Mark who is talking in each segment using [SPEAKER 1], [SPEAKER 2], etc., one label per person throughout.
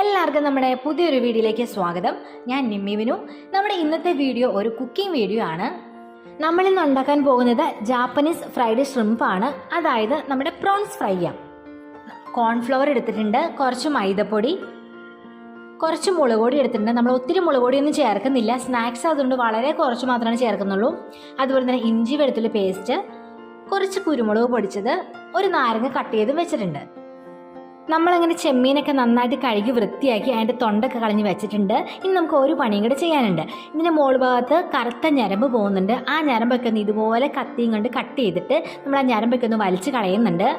[SPEAKER 1] എല്ലാവർക്കും നമ്മുടെ പുതിയൊരു വീഡിയോയിലേക്ക് സ്വാഗതം. ഞാൻ നിമ്മിവിനു നമ്മുടെ ഇന്നത്തെ വീഡിയോ ഒരു കുക്കിംഗ് വീഡിയോ ആണ്. നമ്മൾ ഇന്ന് ഉണ്ടാക്കാൻ പോകുന്നത് ജാപ്പനീസ് ഫ്രൈഡ് ഷ്രിംപ് ആണ്. അതായത് നമ്മുടെ പ്രോൺസ് ഫ്രൈ കോൺഫ്ലവർ എടുത്തിട്ടുണ്ട് കുറച്ച് മൈദപ്പൊടി കുറച്ച് മുളക് പൊടി എടുത്തിട്ടുണ്ട്. നമ്മൾ ഒത്തിരി മുളക് പൊടിയൊന്നും ചേർക്കുന്നില്ല. സ്നാക്സ് അതുകൊണ്ട് വളരെ കുറച്ച് മാത്രമേ ചേർക്കുന്നുള്ളൂ. അതുപോലെ തന്നെ ഇഞ്ചി വെളുത്തുള്ളി പേസ്റ്റ് കുറച്ച് കുരുമുളക് പൊടിച്ചത് ഒരു നാരങ്ങ കട്ട് ചെയ്തും വെച്ചിട്ടുണ്ട്. നമ്മളങ്ങനെ ചെമ്മീനൊക്കെ നന്നായിട്ട് കഴുകി വൃത്തിയാക്കി അതിന്റെ തൊണ്ടൊക്കെ കളഞ്ഞ് വെച്ചിട്ടുണ്ട്. ഇനി നമുക്ക് ഒരു പണിയും കൂടെ ചെയ്യാനുണ്ട്. ഇതിന്റെ മോൾ ഭാഗത്ത് കറുത്ത ഞരമ്പ് പോകുന്നുണ്ട്. ആ ഞരമ്പൊക്കെ ഒന്ന് ഇതുപോലെ കത്തിയും കൊണ്ട് കട്ട് ചെയ്തിട്ട് നമ്മൾ ആ ഞരമ്പൊക്കെ ഒന്ന് വലിച്ച് കളയുന്നുണ്ട്.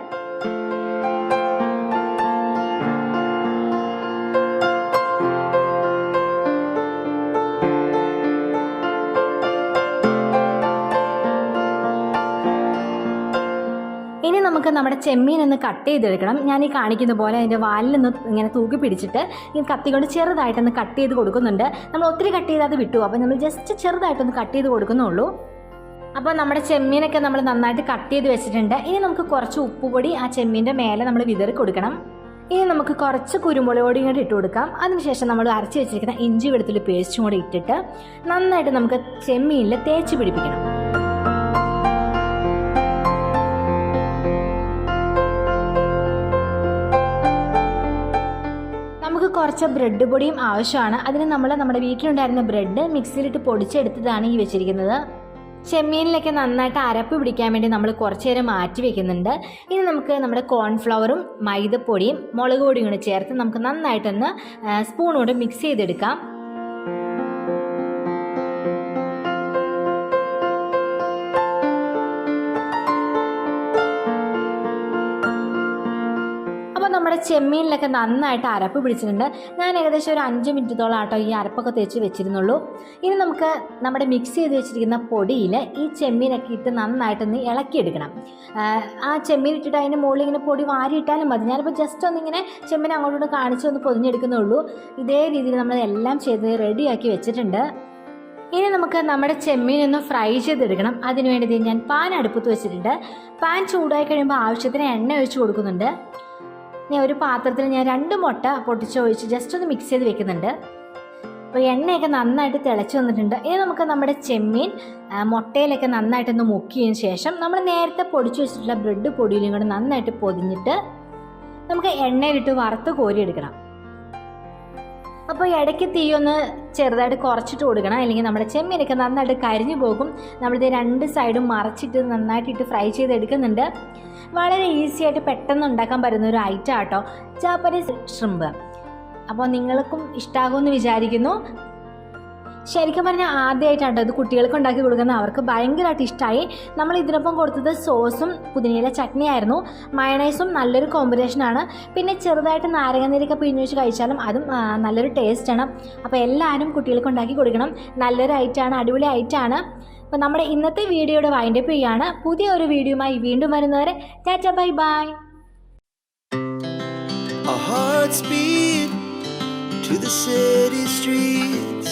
[SPEAKER 1] ഇനി നമുക്ക് നമ്മുടെ ചെമ്മീൻ ഒന്ന് കട്ട് ചെയ്തെടുക്കണം. ഞാൻ ഈ കാണിക്കുന്ന പോലെ അതിന്റെ വാലിലൊന്ന് ഇങ്ങനെ തൂക്കി പിടിച്ചിട്ട് ഈ കത്തി കൊണ്ട് ചെറുതായിട്ടൊന്ന് കട്ട് ചെയ്ത് കൊടുക്കുന്നുണ്ട്. നമ്മൾ ഒത്തിരി കട്ട് ചെയ്ത് അത് വിട്ടു. അപ്പോൾ നമ്മൾ ജസ്റ്റ് ചെറുതായിട്ടൊന്ന് കട്ട് ചെയ്ത് കൊടുക്കുന്നുള്ളൂ. അപ്പോൾ നമ്മുടെ ചെമ്മീനൊക്കെ നമ്മൾ നന്നായിട്ട് കട്ട് ചെയ്ത് വെച്ചിട്ടുണ്ട്. ഇനി നമുക്ക് കുറച്ച് ഉപ്പുപൊടി ആ ചെമ്മീന്റെ മേലെ നമ്മൾ വിതറി കൊടുക്കണം. ഇനി നമുക്ക് കുറച്ച് കുരുമുളക് പൊടി കൂടി ഇട്ട് കൊടുക്കാം. അതിനുശേഷം നമ്മൾ അരച്ച് വെച്ചിരിക്കുന്ന ഇഞ്ചി വെളുത്തുള്ളി പേസ്റ്റും കൂടി ഇട്ടിട്ട് നന്നായിട്ട് നമുക്ക് ചെമ്മീനിൽ തേച്ച് പിടിപ്പിക്കണം. കുറച്ച് ബ്രെഡ് പൊടിയും ആവശ്യമാണ്. അതിന് നമ്മൾ നമ്മുടെ വീട്ടിലുണ്ടായിരുന്ന ബ്രെഡ് മിക്സിയിലിട്ട് പൊടിച്ചെടുത്തതാണ് ഈ വെച്ചിരിക്കുന്നത്. ചെമ്മീനിലൊക്കെ നന്നായിട്ട് അരപ്പ് പിടിക്കാൻ വേണ്ടി നമ്മൾ കുറച്ച് നേരം മാറ്റി വെക്കുന്നുണ്ട്. ഇനി നമുക്ക് നമ്മുടെ കോൺഫ്ലവറും മൈദപ്പൊടിയും മുളക് പൊടിയും കൂടി ചേർത്ത് നമുക്ക് നന്നായിട്ടൊന്ന് സ്പൂൺ കൊണ്ട് മിക്സ് ചെയ്തെടുക്കാം. നമ്മുടെ ചെമ്മീനിലൊക്കെ നന്നായിട്ട് അരപ്പ് പിടിച്ചിട്ടുണ്ട്. ഞാൻ ഏകദേശം ഒരു അഞ്ച് മിനിറ്റത്തോളം ആട്ടോ ഈ അരപ്പൊക്കെ തേച്ച് വെച്ചിരുന്നുള്ളൂ. ഇനി നമുക്ക് നമ്മുടെ മിക്സ് ചെയ്ത് വെച്ചിരിക്കുന്ന പൊടിയിൽ ഈ ചെമ്മീനൊക്കെ ഇട്ട് നന്നായിട്ടൊന്ന് ഇളക്കിയെടുക്കണം. ആ ചെമ്മീൻ ഇട്ടിട്ട് അതിന്റെ മുകളിൽ ഇങ്ങനെ പൊടി വാരിയിട്ടാലും മതി. ഞാനിപ്പോൾ ജസ്റ്റ് ഒന്നിങ്ങനെ ചെമ്മീൻ അങ്ങോട്ടും കാണിച്ച് ഒന്ന് പൊതിഞ്ഞെടുക്കുന്നുള്ളൂ. ഇതേ രീതിയിൽ നമ്മൾ എല്ലാം ചെയ്ത് റെഡിയാക്കി വെച്ചിട്ടുണ്ട്. ഇനി നമുക്ക് നമ്മുടെ ചെമ്മീൻ ഒന്ന് ഫ്രൈ ചെയ്തെടുക്കണം. അതിനുവേണ്ടി ഞാൻ പാൻ അടുപ്പത്ത് വെച്ചിട്ടുണ്ട്. പാൻ ചൂടായി കഴിയുമ്പോൾ ആവശ്യത്തിന് എണ്ണ ഒഴിച്ച് കൊടുക്കുന്നുണ്ട്. ഇനി ഒരു പാത്രത്തിൽ ഞാൻ രണ്ട് മുട്ട പൊട്ടിച്ചൊഴിച്ച് ജസ്റ്റ് ഒന്ന് മിക്സ് ചെയ്ത് വെക്കുന്നുണ്ട്. അപ്പോൾ എണ്ണയൊക്കെ നന്നായിട്ട് തിളച്ച് വന്നിട്ടുണ്ട്. ഇനി നമുക്ക് നമ്മുടെ ചെമ്മീൻ മുട്ടയിലൊക്കെ നന്നായിട്ടൊന്ന് മുക്കിയതിന് ശേഷം നമ്മൾ നേരത്തെ പൊടിച്ചു വെച്ചിട്ടുള്ള ബ്രെഡ് പൊടിയിലും കൂടെ നന്നായിട്ട് പൊതിഞ്ഞിട്ട് നമുക്ക് എണ്ണയിലിട്ട് വറുത്ത് കോരിയെടുക്കണം. അപ്പോൾ ഇടയ്ക്ക് തീ ഒന്ന് ചെറുതായിട്ട് കുറച്ചിട്ട് കൊടുക്കണം. അല്ലെങ്കിൽ നമ്മുടെ ചെമ്മീനൊക്കെ നന്നായിട്ട് കരിഞ്ഞു പോകും. നമ്മളിത് രണ്ട് സൈഡും മറച്ചിട്ട് നന്നായിട്ടിട്ട് ഫ്രൈ ചെയ്തെടുക്കുന്നുണ്ട്. വളരെ ഈസി ആയിട്ട് പെട്ടെന്ന് ഉണ്ടാക്കാൻ പറ്റുന്ന ഒരു ഐറ്റം ആട്ടോ. ജാപ്പനീസ് ഷ്രിമ്പ് അപ്പോൾ നിങ്ങൾക്കും ഇഷ്ടമാകുമെന്ന് വിചാരിക്കുന്നു. ശരിക്കും പറഞ്ഞാൽ ആദ്യമായിട്ടാണ് ഇത് കുട്ടികൾക്ക് ഉണ്ടാക്കി കൊടുക്കുന്ന അവർക്ക് ഭയങ്കരമായിട്ട് ഇഷ്ടമായി നമ്മൾ ഇതിനൊപ്പം കൊടുത്തത് സോസും പുതിനയില ചട്നിയായിരുന്നു മയണൈസും നല്ലൊരു കോമ്പിനേഷനാണ് പിന്നെ ചെറുതായിട്ട് നാരങ്ങനീരൊക്കെ പിഴിഞ്ഞ് വെച്ച് കഴിച്ചാലും അതും നല്ലൊരു ടേസ്റ്റാണ് അപ്പോൾ എല്ലാവരും കുട്ടികൾക്ക് ഉണ്ടാക്കി കൊടുക്കണം. നല്ലൊരു ഐറ്റമാണ് അടിപൊളി ഐറ്റമാണ് അപ്പോൾ നമ്മുടെ ഇന്നത്തെ വീഡിയോയുടെ വൈൻഡപ്പ് ചെയ്യാണ്. പുതിയ ഒരു വീഡിയോയുമായി വീണ്ടും വരുന്നവരെ tata bye bye.
[SPEAKER 2] To the city streets.